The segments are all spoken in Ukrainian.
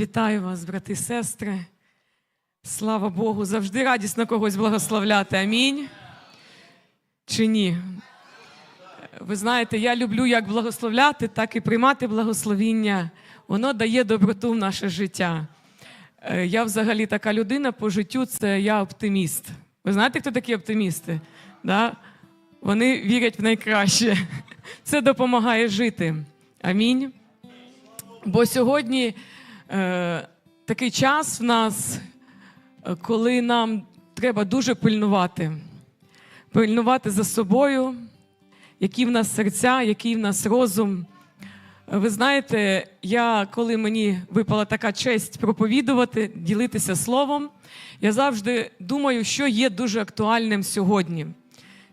Вітаю вас, брати і сестри. Слава Богу, завжди радісно когось благословляти. Амінь. Чи ні? Ви знаєте, я люблю як благословляти, так і приймати благословіння. Воно дає доброту в наше життя. Е, Я взагалі така людина по життю, це я оптиміст. Ви знаєте, хто такі оптимісти? Да? Вони вірять в найкраще. Це допомагає жити. Амінь. Бо сьогодні е, такий час в нас, е, коли нам треба дуже пильнувати. Пильнувати за собою, які в нас серця, який в нас розум. Е, Ви знаєте, я, коли мені випала така честь проповідувати, ділитися словом, я завжди думаю, що є дуже актуальним сьогодні,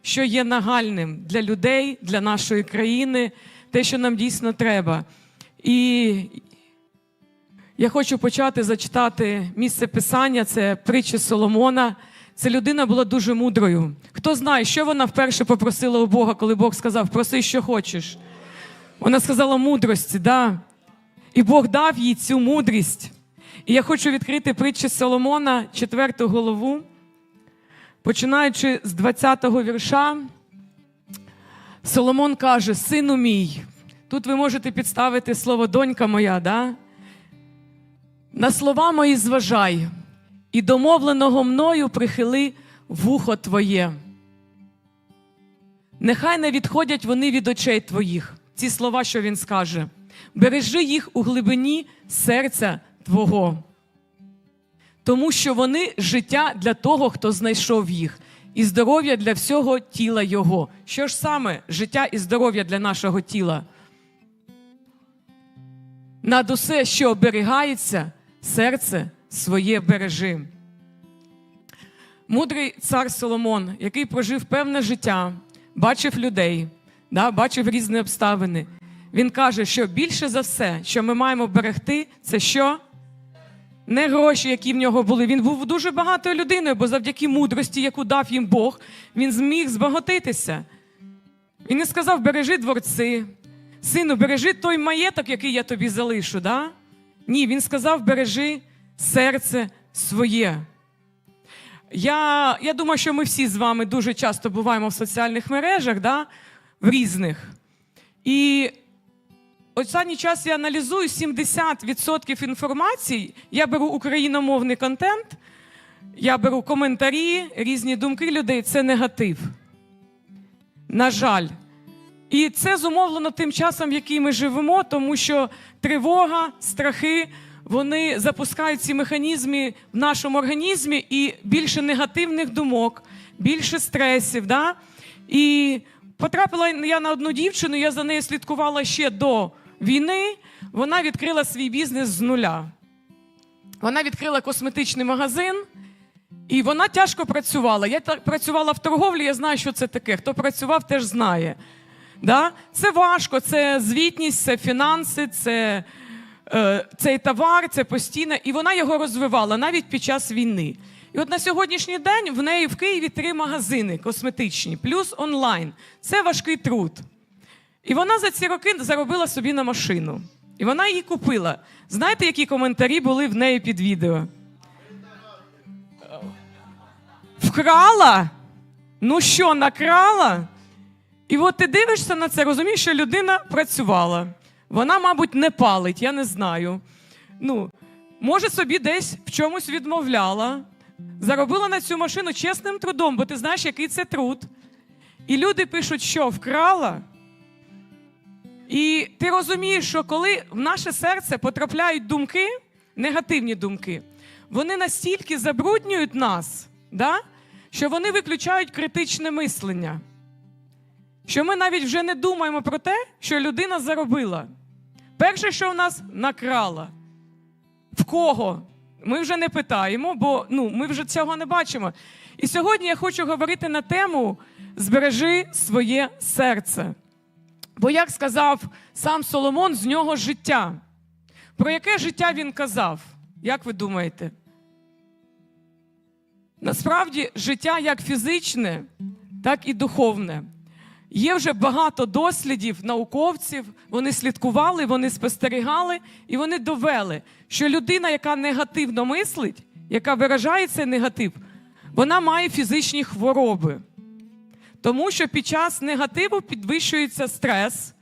що є нагальним для людей, для нашої країни, те, що нам дійсно треба. І я хочу почати зачитати місце писання, це притчі Соломона. Ця людина була дуже мудрою. Хто знає, що вона вперше попросила у Бога, коли Бог сказав, проси, що хочеш. Вона сказала мудрості, да. І Бог дав їй цю мудрість. І я хочу відкрити притчі Соломона, 4 голову, починаючи з 20-го вірша. Соломон каже: Сину мій, тут ви можете підставити слово донька моя, да? На слова мої зважай, і домовленого мною прихили вухо твоє. Нехай не відходять вони від очей твоїх, ці слова, що він скаже. Бережи їх у глибині серця Твого, тому що вони життя для того, хто знайшов їх, і здоров'я для всього тіла Його. Що ж саме життя і здоров'я для нашого тіла? Над усе, що оберігається, серце своє бережи. Мудрий цар Соломон, який прожив певне життя, бачив людей, да, бачив різні обставини. Він каже, що більше за все, що ми маємо берегти, це що? Не гроші, які в нього були. Він був дуже багатою людиною, бо завдяки мудрості, яку дав їм Бог, він зміг збагатитися. Він не сказав: бережи дворці, сину, бережи той маєток, який я тобі залишу. Да? Ні, він сказав: бережи серце своє. Я, я думаю, що ми всі з вами дуже часто буваємо в соціальних мережах, да? в різних. І останній час я аналізую 70% інформації. Я беру україномовний контент, я беру коментарі, різні думки людей. Це негатив. На жаль. І це зумовлено тим часом, в який ми живемо, тому що тривога, страхи, вони запускають ці механізми в нашому організмі і більше негативних думок, більше стресів. Да? І потрапила я на одну дівчину, я за нею слідкувала ще до війни. Вона відкрила свій бізнес з нуля. Вона відкрила косметичний магазин. І вона тяжко працювала. Я працювала в торговлі, я знаю, що це таке. Хто працював, теж знає. Да? Це важко, це звітність, це фінанси, це е, цей товар, це постійно. І вона його розвивала навіть під час війни. І от на сьогоднішній день в неї в Києві три магазини косметичні, плюс онлайн. Це важкий труд. І вона за ці роки заробила собі на машину. І вона її купила. Знаєте, які коментарі були в неї під відео? Вкрала? Ну що, накрала? І от ти дивишся на це, розумієш, що людина працювала. Вона, мабуть, не палить, я не знаю. Ну, може, собі десь в чомусь відмовляла, заробила на цю машину чесним трудом, бо ти знаєш, який це труд. І люди пишуть, що вкрала. І ти розумієш, що коли в наше серце потрапляють думки, негативні думки, вони настільки забруднюють нас, да? що вони виключають критичне мислення. Що ми навіть вже не думаємо про те, що людина заробила. Перше, що в нас накрала. В кого? Ми вже не питаємо, бо ну, ми вже цього не бачимо. І сьогодні я хочу говорити на тему збережи своє серце. Бо, як сказав сам Соломон, з нього життя. Про яке життя він казав? Як ви думаєте? Насправді, життя як фізичне, так і духовне. Є вже багато дослідів науковців, вони слідкували, вони спостерігали і вони довели, що людина, яка негативно мислить, яка виражає цей негатив, вона має фізичні хвороби. Тому що під час негативу підвищується стрес,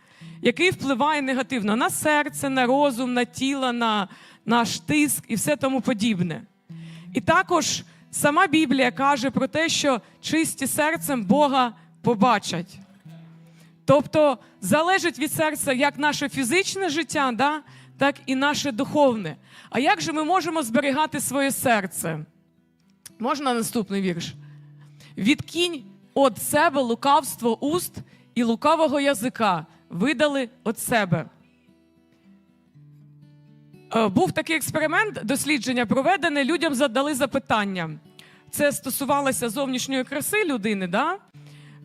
який впливає негативно на серце, на розум, на тіло, на наш тиск і все тому подібне. І також сама Біблія каже про те, що чисті серцем Бога побачать. Тобто залежить від серця як наше фізичне життя, да, так і наше духовне. А як же ми можемо зберігати своє серце? Можна наступний вірш? Відкинь від себе лукавство уст і лукавого язика видали від себе. Е, Був такий експеримент, дослідження проведене, людям задали запитання. Це стосувалося зовнішньої краси людини, да?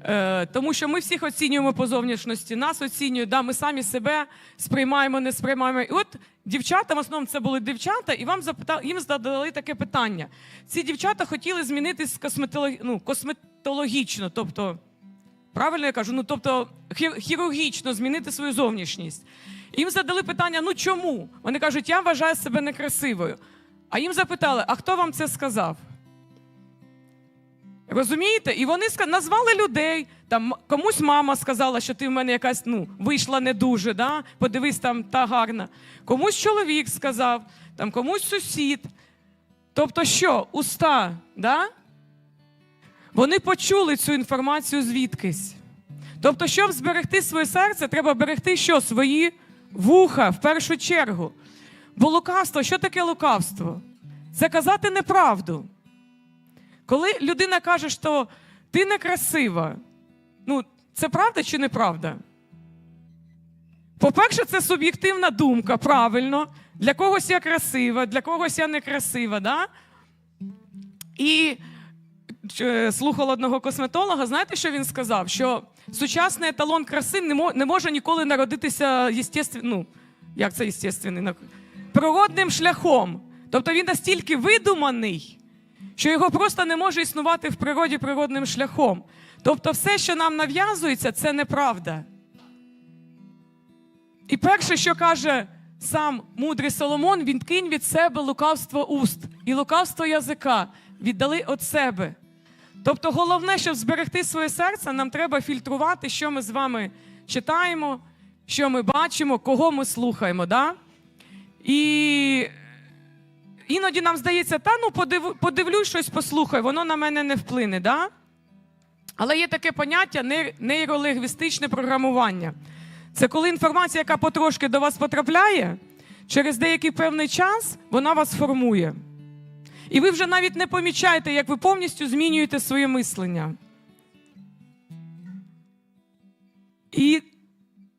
Е, тому що ми всіх оцінюємо по зовнішності, нас оцінюють, да? ми самі себе сприймаємо, не сприймаємо. І от дівчата, в основному це були дівчата, і вам запитали, їм задали таке питання. Ці дівчата хотіли змінитись косметолог... ну, косметологічно, тобто, правильно я кажу, ну тобто хір- хірургічно змінити свою зовнішність. Їм задали питання: ну чому? Вони кажуть, я вважаю себе некрасивою. А їм запитали, а хто вам це сказав? Розумієте? І вони назвали людей. Там комусь мама сказала, що ти в мене якась ну, вийшла не дуже, да? подивись там та гарна. Комусь чоловік сказав, там комусь сусід. Тобто, що, уста, да? вони почули цю інформацію звідкись. Тобто, щоб зберегти своє серце, треба берегти що? Свої вуха в першу чергу. Бо лукавство, що таке лукавство? Це казати неправду. Коли людина каже, що ти некрасива, ну, це правда чи неправда? По-перше, це суб'єктивна думка, правильно. Для когось я красива, для когось я некрасива. Да? І е, слухала одного косметолога, знаєте, що він сказав? Що сучасний еталон краси не, може ніколи народитися єстествен... ну, як це єстественний? Природним шляхом. Тобто він настільки видуманий, що його просто не може існувати в природі природним шляхом. Тобто, все, що нам нав'язується, це неправда. І перше, що каже сам мудрий Соломон, він кинь від себе лукавство уст і лукавство язика віддали від себе. Тобто, головне, щоб зберегти своє серце, нам треба фільтрувати, що ми з вами читаємо, що ми бачимо, кого ми слухаємо. Да? І іноді нам здається, та ну подив, подивлюсь щось, послухай, воно на мене не вплине. Да? Але є таке поняття нейр- нейролингвістичне програмування. Це коли інформація, яка потрошки до вас потрапляє, через деякий певний час вона вас формує. І ви вже навіть не помічаєте, як ви повністю змінюєте своє мислення. І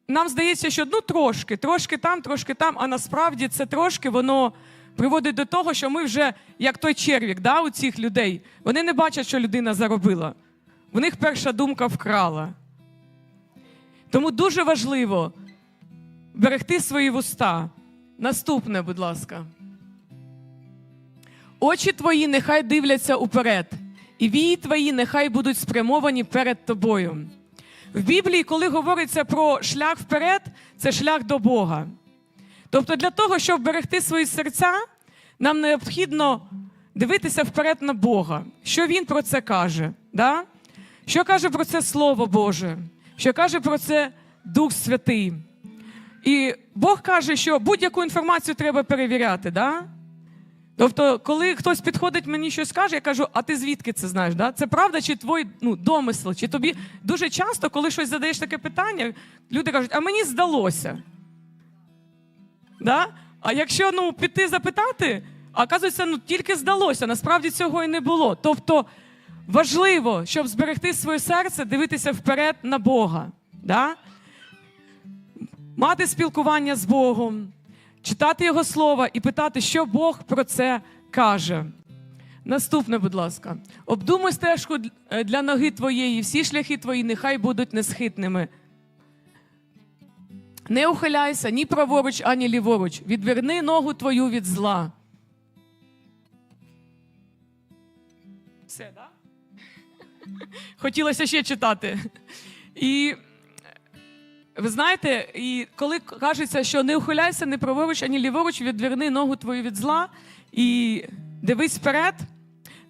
нам здається, що ну трошки, трошки там, трошки там, а насправді це трошки воно приводить до того, що ми вже, як той червік, да, у цих людей, вони не бачать, що людина заробила. В них перша думка вкрала. Тому дуже важливо берегти свої вуста. Наступне, будь ласка. Очі твої нехай дивляться уперед, і вії твої нехай будуть спрямовані перед тобою. В Біблії, коли говориться про шлях вперед, це шлях до Бога. Тобто, для того, щоб берегти свої серця, нам необхідно дивитися вперед на Бога. Що Він про це каже? Да? Що каже про це Слово Боже? Що каже про це Дух Святий? І Бог каже, що будь-яку інформацію треба перевіряти. Да? Тобто, коли хтось підходить мені щось каже, я кажу, а ти звідки це знаєш? Да? Це правда, чи твій ну, домисел? Чи тобі дуже часто, коли щось задаєш таке питання, люди кажуть, а мені здалося. Да? А якщо ну, піти запитати, а оказується, ну тільки здалося, насправді цього і не було. Тобто важливо, щоб зберегти своє серце, дивитися вперед на Бога. Да? Мати спілкування з Богом, читати Його слова і питати, що Бог про це каже. Наступне, будь ласка, обдумай стежку е, для ноги твоєї, всі шляхи твої нехай будуть несхитними. Не ухиляйся ні праворуч, ані ліворуч. Відверни ногу твою від зла. Все, да? Хотілося ще читати. І ви знаєте, і коли кажеться, що не ухиляйся не праворуч, ані ліворуч, відверни ногу твою від зла і дивись вперед,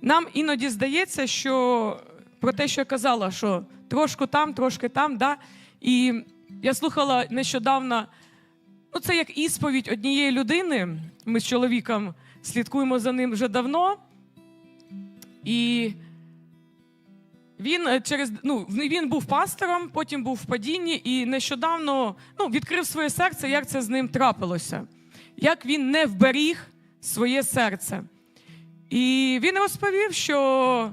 нам іноді здається, що про те, що я казала, що трошки там, трошки там, да? і я слухала нещодавно, ну це як ісповідь однієї людини. Ми з чоловіком слідкуємо за ним вже давно. І він е, через ну він був пастором, потім був в падінні, і нещодавно ну, відкрив своє серце, як це з ним трапилося, як він не вберіг своє серце. І він розповів, що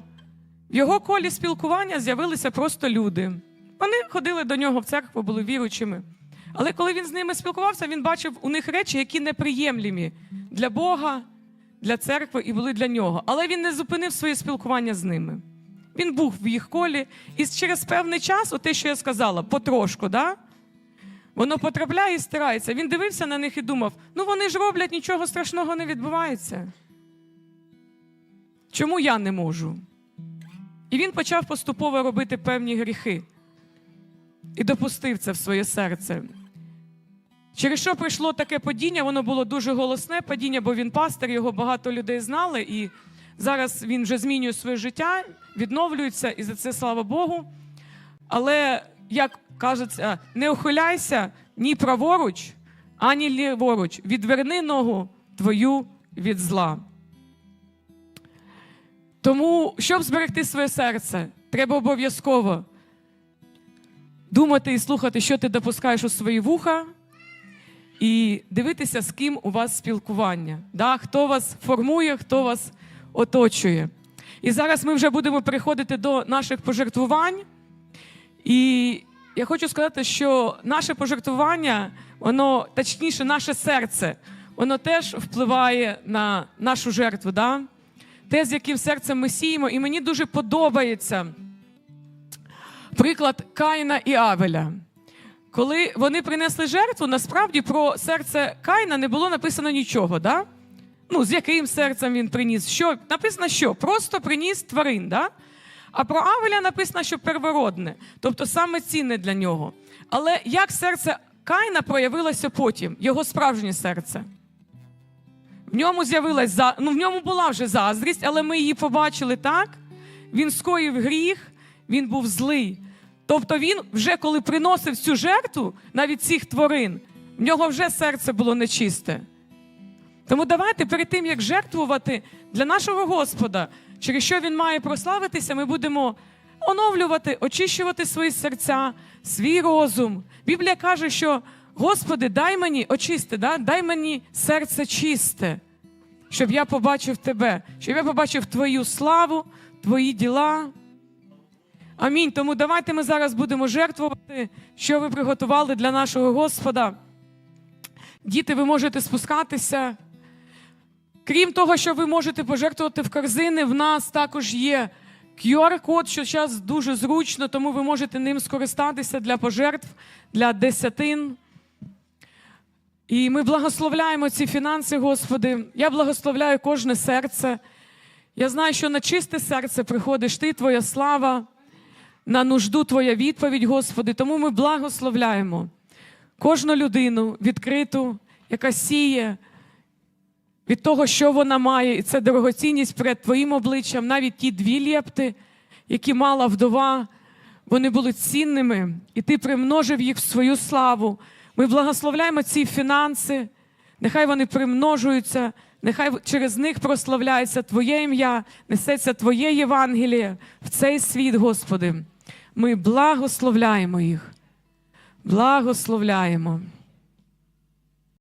в його колі спілкування з'явилися просто люди. Вони ходили до нього в церкву, були віруючими. Але коли він з ними спілкувався, він бачив у них речі, які неприємлімі для Бога, для церкви і були для нього. Але він не зупинив своє спілкування з ними. Він був в їх колі, і через певний час, те, що я сказала, потрошку, да? воно потрапляє і стирається. Він дивився на них і думав: ну вони ж роблять, нічого страшного не відбувається. Чому я не можу? І він почав поступово робити певні гріхи і допустив це в своє серце. Через що прийшло таке падіння, воно було дуже голосне падіння, бо він пастир, його багато людей знали, і зараз він вже змінює своє життя, відновлюється, і за це слава Богу. Але, як кажеться, не ухиляйся ні праворуч, ані ліворуч. Відверни ногу твою від зла. Тому, щоб зберегти своє серце, треба обов'язково думати і слухати, що ти допускаєш у свої вуха, і дивитися, з ким у вас спілкування, да? хто вас формує, хто вас оточує. І зараз ми вже будемо переходити до наших пожертвувань. І я хочу сказати, що наше пожертвування, воно, точніше, наше серце, воно теж впливає на нашу жертву. Да? Те, з яким серцем ми сіємо. І мені дуже подобається приклад Каїна і Авеля. Коли вони принесли жертву, насправді про серце Каїна не було написано нічого. Да? Ну, з яким серцем він приніс? Що? Написано, що? Просто приніс тварин. Да? А про Авеля написано, що первородне, тобто саме цінне для нього. Але як серце Каїна проявилося потім, його справжнє серце? В ньому з'явилась за... ну, в ньому була вже заздрість, але ми її побачили так. Він скоїв гріх, він був злий. Тобто він вже коли приносив цю жертву, навіть цих тварин, в нього вже серце було нечисте. Тому давайте перед тим, як жертвувати для нашого Господа, через що він має прославитися, ми будемо оновлювати, очищувати свої серця, свій розум. Біблія каже, що Господи, дай мені очисти, да? дай мені серце чисте, щоб я побачив Тебе, щоб я побачив Твою славу, Твої діла. Амінь. Тому давайте ми зараз будемо жертвувати, що ви приготували для нашого Господа. Діти, ви можете спускатися. Крім того, що ви можете пожертвувати в корзини, в нас також є QR-код, що зараз дуже зручно, тому ви можете ним скористатися для пожертв, для десятин. І ми благословляємо ці фінанси, Господи. Я благословляю кожне серце. Я знаю, що на чисте серце приходиш Ти, Твоя слава, на нужду Твоя відповідь, Господи. Тому ми благословляємо кожну людину відкриту, яка сіє від того, що вона має, і це дорогоцінність перед Твоїм обличчям, навіть ті дві лєпти, які мала вдова, вони були цінними, і Ти примножив їх в свою славу. Ми благословляємо ці фінанси, нехай вони примножуються, нехай через них прославляється Твоє ім'я, несеться Твоє Євангеліє в цей світ, Господи. Ми благословляємо їх. Благословляємо.